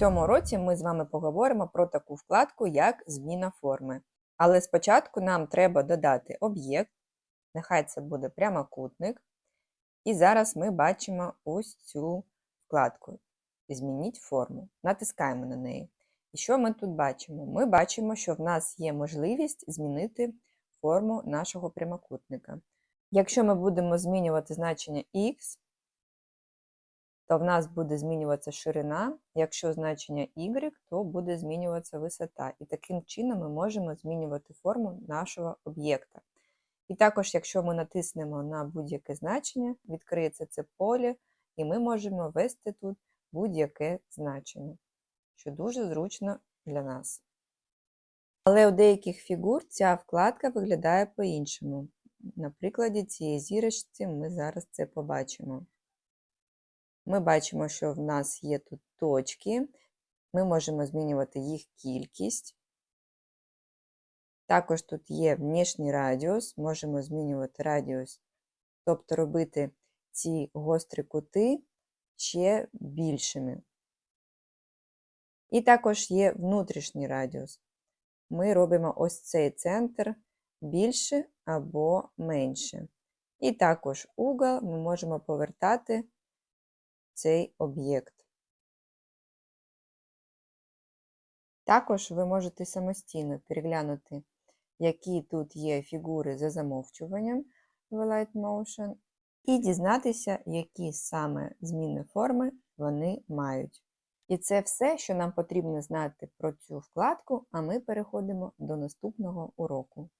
цьому уроці ми з вами поговоримо про таку вкладку, як зміна форми. Але спочатку нам треба додати об'єкт, нехай це буде прямокутник. І зараз ми бачимо ось цю вкладку. Змініть форму. Натискаємо на неї. І що ми тут бачимо? Ми бачимо, що в нас є можливість змінити форму нашого прямокутника. Якщо ми будемо змінювати значення x, то в нас буде змінюватися ширина, якщо значення y, то буде змінюватися висота. І таким чином ми можемо змінювати форму нашого об'єкта. І також, якщо ми натиснемо на будь-яке значення, відкриється це поле, і ми можемо ввести тут будь-яке значення, що дуже зручно для нас. Але у деяких фігур ця вкладка виглядає по-іншому. На прикладі цієї зірочці ми зараз це побачимо. Ми бачимо, що в нас є тут точки, ми можемо змінювати їх кількість. Також тут є внішній радіус, можемо змінювати радіус, тобто робити ці гострі кути ще більшими. І також є внутрішній радіус. Ми робимо ось цей центр більше або менше. І також угол ми можемо повертати цей об'єкт. Також ви можете самостійно переглянути, які тут є фігури за замовчуванням в Light Motion, і дізнатися, які саме зміни форми вони мають. І це все, що нам потрібно знати про цю вкладку, а ми переходимо до наступного уроку.